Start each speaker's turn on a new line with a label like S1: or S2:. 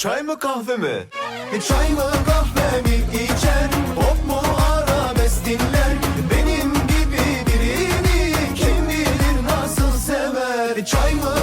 S1: Çay mı kahve mi?
S2: E, çay mı kahve mi içer? Pop mu arabesk dinler? Benim gibi birini kim bilir nasıl sever? E, çay mı